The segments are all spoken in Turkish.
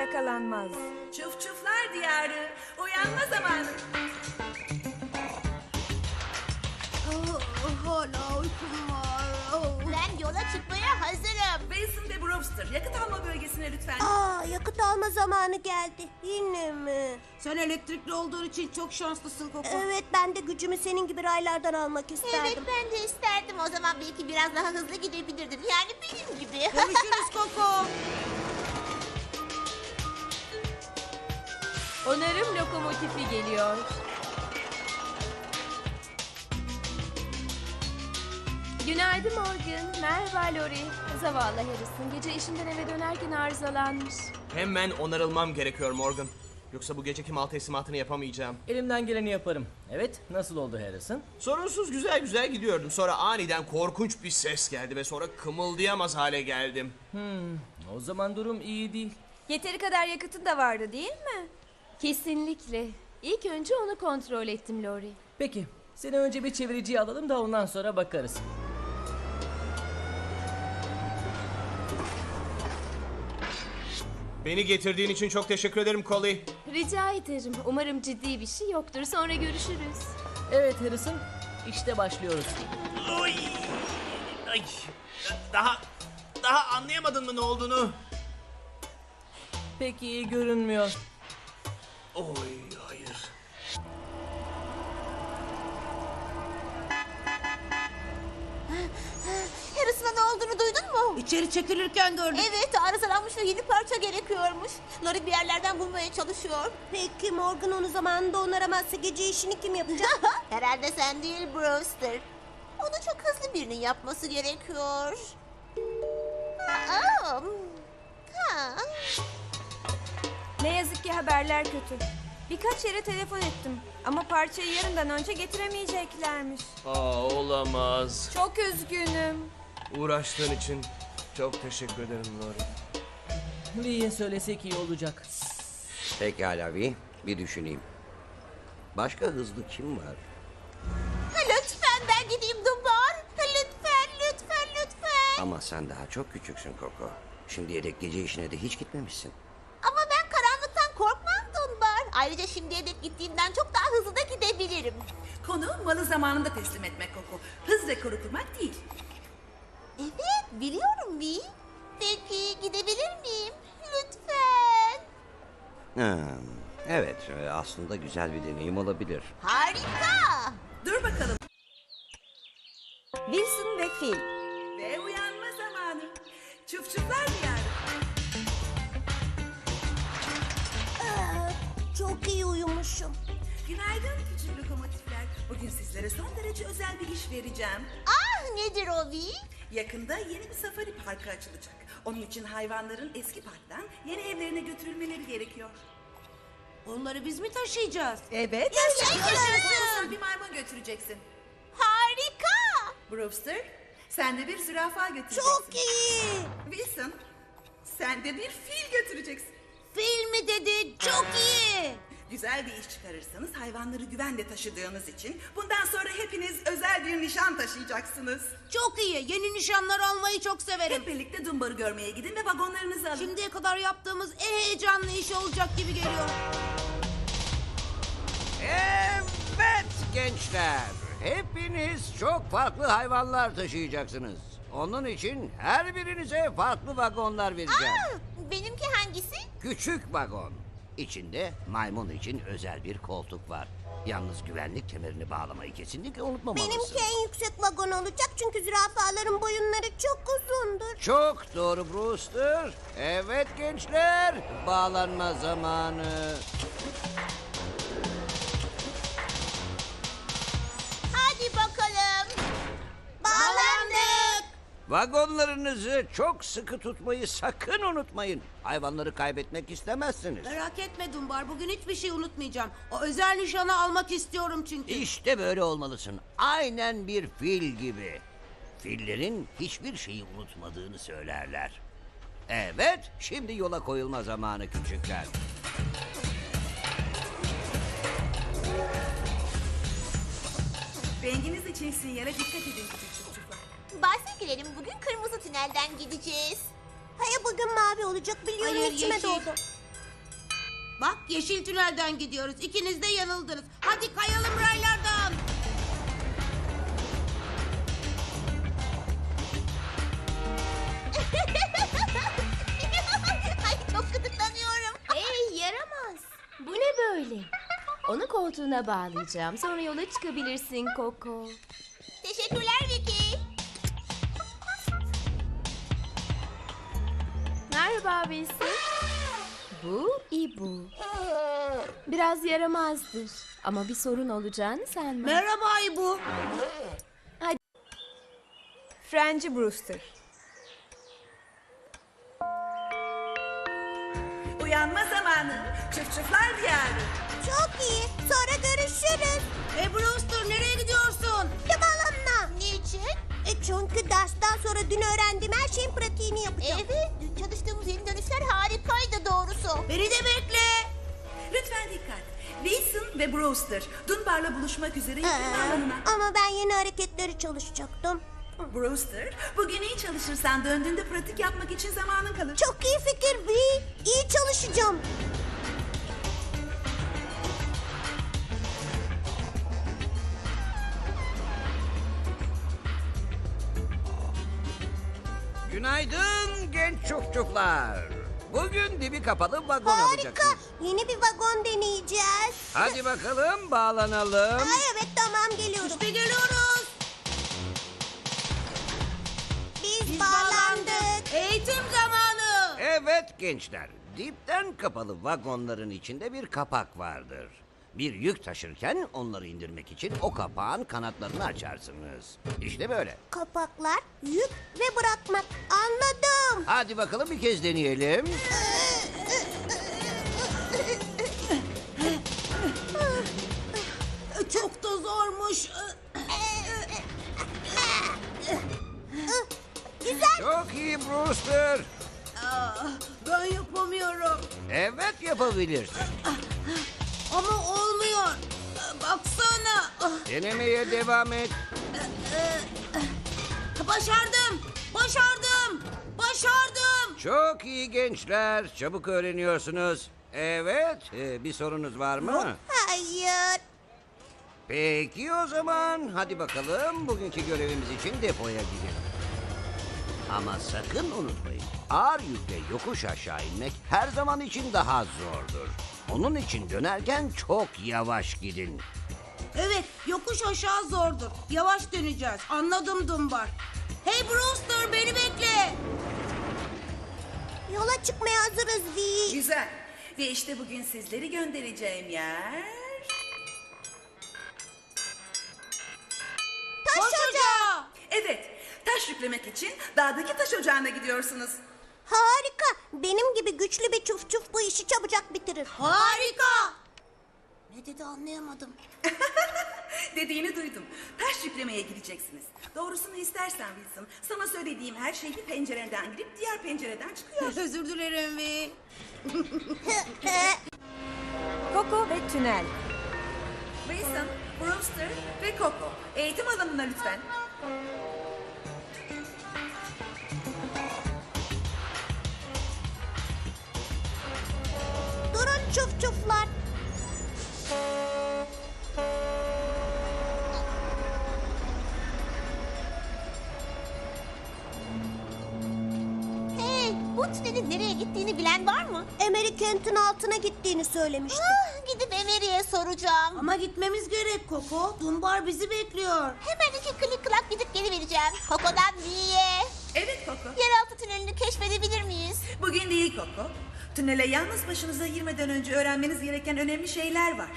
yakalanmaz. Çuf çuflar diyarı. Uyanma zamanı. Hala uykum var. Ben yola çıkmaya hazırım. Wilson ve Brewster yakıt alma bölgesine lütfen. Aa, yakıt alma zamanı geldi. Yine mi? Sen elektrikli olduğun için çok şanslısın Koko. Evet, ben de gücümü senin gibi raylardan almak Evet isterdim. ben de isterdim. O zaman belki biraz daha hızlı gidebilirdim. Yani benim gibi. Görüşürüz Koko. Onarım lokomotifi geliyor. Günaydın Morgan. Merhaba Lori. Zavallı Harrison. Gece işinden eve dönerken arızalanmış. Hemen onarılmam gerekiyor Morgan. Yoksa bu geceki mal teslimatını yapamayacağım. Elimden geleni yaparım. Evet, nasıl oldu Harrison? Sorunsuz güzel güzel gidiyordum. Sonra aniden korkunç bir ses geldi ve sonra kımıldayamaz hale geldim. O zaman durum iyi değil. Yeteri kadar yakıtın da vardı değil mi? Kesinlikle. İlk önce onu kontrol ettim Lori. Peki, seni önce bir çeviriciye alalım da ondan sonra bakarız. Beni getirdiğin için çok teşekkür ederim Collie. Rica ederim. Umarım ciddi bir şey yoktur. Sonra görüşürüz. Evet Harrison, işte başlıyoruz. Oy! Ay! Daha daha anlayamadın mı ne olduğunu? Pek iyi görünmüyor. Oy hayır. Harrison'a ne olduğunu duydun mu? İçeri çekilirken gördüm. Evet arızalanmış ve yeni parça gerekiyormuş. Lori bir yerlerden bulmaya çalışıyor. Peki Morgan onu zamanında onaramazsa gece işini kim yapacak? Herhalde sen değil Brewster. Onu çok hızlı birinin yapması gerekiyor. Aa, ha. Ne yazık ki haberler kötü. Birkaç yere telefon ettim. Ama parçayı yarından önce getiremeyeceklermiş. Aa olamaz. Çok üzgünüm. Uğraştığın için çok teşekkür ederim Lori. Lee'ye söylesek iyi olacak. Pekala Vi, bir düşüneyim. Başka hızlı kim var? Lütfen ben gideyim Dumbar. Lütfen, lütfen, lütfen. Ama sen daha çok küçüksün Koko. Şimdiye dek gece işine de hiç gitmemişsin. Ayrıca şimdiye dek gittiğimden çok daha hızlı da gidebilirim. Konu malı zamanında teslim etmek Koko. Hız rekoru kurmak değil. Evet, biliyorum Vi. Peki gidebilir miyim? Lütfen. Hmm, evet, e, aslında güzel bir deneyim olabilir. Harika. Dur bakalım. Wilson ve Phil. Ve uyanma zamanı. Çuf çuflar diyarı. Çok iyi uyumuşum. Günaydın küçük lokomotifler. Bugün sizlere son derece özel bir iş vereceğim. Ah nedir o Vi? Yakında yeni bir safari parkı açılacak. Onun için hayvanların eski parktan yeni evlerine götürülmeleri gerekiyor. Onları biz mi taşıyacağız? Evet. Yaşasın. Sen bir maymun götüreceksin. Harika. Brewster, sen de bir zürafa götüreceksin. Çok iyi. Wilson, sen de bir fil götüreceksin. Fil mi dedi? Çok iyi. Güzel bir iş çıkarırsanız hayvanları güvenle taşıdığınız için bundan sonra hepiniz özel bir nişan taşıyacaksınız. Çok iyi. Yeni nişanlar almayı çok severim. Hep birlikte Dumbar'ı görmeye gidin ve vagonlarınızı alın. Şimdiye kadar yaptığımız en heyecanlı iş olacak gibi geliyor. Evet gençler, hepiniz çok farklı hayvanlar taşıyacaksınız. Onun için her birinize farklı vagonlar vereceğim. Ah, benimki hangisi? Küçük vagon. İçinde maymun için özel bir koltuk var. Yalnız güvenlik kemerini bağlamayı kesinlikle unutmamalısın. Benimki en yüksek vagon olacak çünkü zürafaların boyunları çok uzundur. Çok doğru Brewster. Evet gençler, bağlanma zamanı. Vagonlarınızı çok sıkı tutmayı sakın unutmayın. Hayvanları kaybetmek istemezsiniz. Merak etme Dumbar. Bugün hiçbir şey unutmayacağım. O özel nişanı almak istiyorum çünkü. İşte böyle olmalısın. Aynen bir fil gibi. Fillerin hiçbir şeyi unutmadığını söylerler. Evet, şimdi yola koyulma zamanı küçükler. Renginiz için sinyale dikkat edin küçük çocuklar. Bahse girelim bugün kırmızı tünelden gideceğiz. Hayır bugün mavi olacak biliyorum Hayır, içime yeşil. doğdu. Bak yeşil tünelden gidiyoruz. İkiniz de yanıldınız. Hadi kayalım raylardan. Ay çok gıdıklanıyorum. Hey yaramaz. Bu ne böyle? Onu koltuğuna bağlayacağım. Sonra yola çıkabilirsin Koko. Teşekkürler Vicky. Merhaba Wilson. Bu İbu. Biraz yaramazdır. Ama bir sorun olacağını sanmam. Merhaba İbu. Frenci Brewster. Uyanma zamanı. Çıf çıflar diyarı. Çok iyi. Sonra görüşürüz. E Brewster nereye gidiyorsun? Limanına. Niçin? E çünkü dersten sonra dün öğrendiğim her şeyin pratiğini yapacağım. Evet, çalıştığımız yeni dönüşler harikaydı doğrusu. Beni de bekle. Lütfen dikkat. Wilson ve Brewster Dunbar'la buluşmak üzere alanına. ama ben yeni hareketleri çalışacaktım. Brewster, bugün iyi çalışırsan döndüğünde pratik yapmak için zamanın kalır. Çok iyi fikir Vi. İyi çalışacağım. Günaydın genç çocuklar. Bugün dibi kapalı vagon Harika. alacaksınız. Yeni bir vagon deneyeceğiz. Hadi bakalım bağlanalım. Ay evet tamam geliyorum. İşte geliyoruz. Biz, bağlandık. Eğitim zamanı. Evet gençler. Dipten kapalı vagonların içinde bir kapak vardır. Bir yük taşırken onları indirmek için o kapağın kanatlarını açarsınız. İşte böyle. Kapaklar, yük ve bırakmak. Anladım. Hadi bakalım bir kez deneyelim. Çok da zormuş. Güzel. Çok iyi Brewster. Ben yapamıyorum. Evet yapabilirsin. Ama olmuyor. Baksana. Denemeye devam et. Başardım. Başardım. Başardım. Çok iyi gençler. Çabuk öğreniyorsunuz. Evet, e, bir sorunuz var mı? Hayır. Peki o zaman hadi bakalım bugünkü görevimiz için depoya gidelim. Ama sakın unutmayın. Ağır yükle yokuş aşağı inmek her zaman için daha zordur. Onun için dönerken çok yavaş gidin. Evet, yokuş aşağı zordur. Yavaş döneceğiz. Anladım Dumbar. Hey Brewster, beni bekle. Yola çıkmaya hazırız Vi. Güzel. Ve işte bugün sizleri göndereceğim yer... Taş ocağı. Evet, taş yüklemek için dağdaki taş ocağına gidiyorsunuz. Harika. Benim gibi güçlü bir çuf çuf bu işi çabucak bitirir. Harika. Ne dedi anlayamadım. Dediğini duydum. Taş yüklemeye gideceksiniz. Doğrusunu istersen Wilson, sana söylediğim her şey bir pencereden girip diğer pencereden çıkıyor. Özür dilerim Vi. Koko ve Tünel. Wilson, Brewster ve Coco, eğitim alanına lütfen. Çuflar. Hey, bu tünelin nereye gittiğini bilen var mı? Emery Kent'in altına gittiğini söylemişti. Ah, gidip Emery'e soracağım. Ama gitmemiz gerek Koko. Dumbar bizi bekliyor. Hemen iki klik klak gidip geri vereceğim. Koko'dan V'ye. Evet Coco, Yeraltı tünelini keşfedebilir miyiz? bugün değil Coco. Tünele yalnız başınıza girmeden önce öğrenmeniz gereken önemli şeyler var.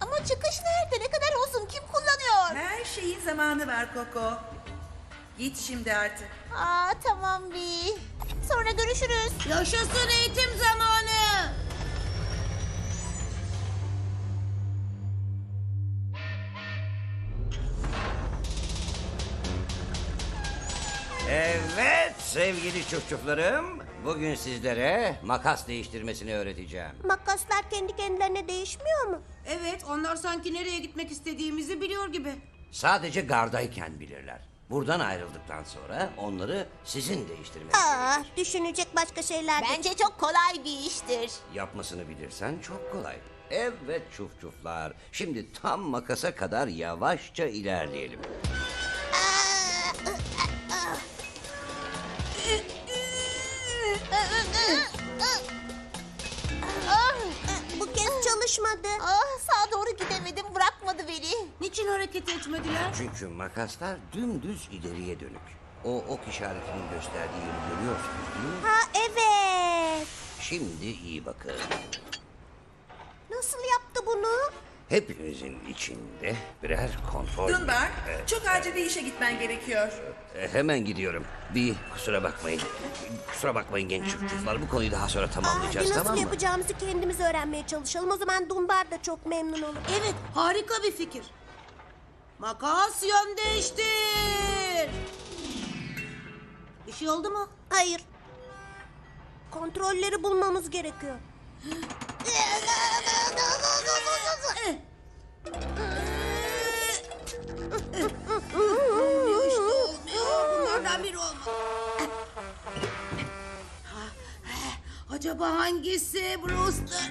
Ama çıkış nerede? Ne kadar uzun? Kim kullanıyor? Her şeyin zamanı var Coco. Git şimdi artık. Aa tamam V. Sonra görüşürüz. Yaşasın eğitim zamanı. Evet sevgili çocuklarım. Bugün sizlere makas değiştirmesini öğreteceğim. Makaslar kendi kendilerine değişmiyor mu? Evet, onlar sanki nereye gitmek istediğimizi biliyor gibi. Sadece gardayken bilirler. Buradan ayrıldıktan sonra onları sizin değiştirmeniz Aa, gerekir. düşünecek başka şeyler de. Bence çok kolay bir iştir. Yapmasını bilirsen çok kolay. Evet çuf çuflar. Şimdi tam makasa kadar yavaşça ilerleyelim. Kez çalışmadı. Ah, sağa doğru gidemedim bırakmadı beni. Niçin hareket etmediler? Çünkü makaslar dümdüz ileriye dönük. O ok işaretinin gösterdiği yönü görüyorsunuz değil mi? Ha evet. Şimdi iyi bakın. Nasıl yaptı bunu? Hepimizin içinde birer kontrol... Dunbar, Evet, çok acil bir işe gitmen gerekiyor. e, hemen gidiyorum. Bir kusura bakmayın. Kusura bakmayın genç çocuklar. Bu konuyu daha sonra Aa, tamamlayacağız nasıl tamam mı? yapacağımızı kendimiz öğrenmeye çalışalım. O zaman Dumbar da çok memnun olur. Evet, harika bir fikir. Makas yön değiştir. Bir şey oldu mu? Hayır. Kontrolleri bulmamız gerekiyor. Acaba hangisi Brewster?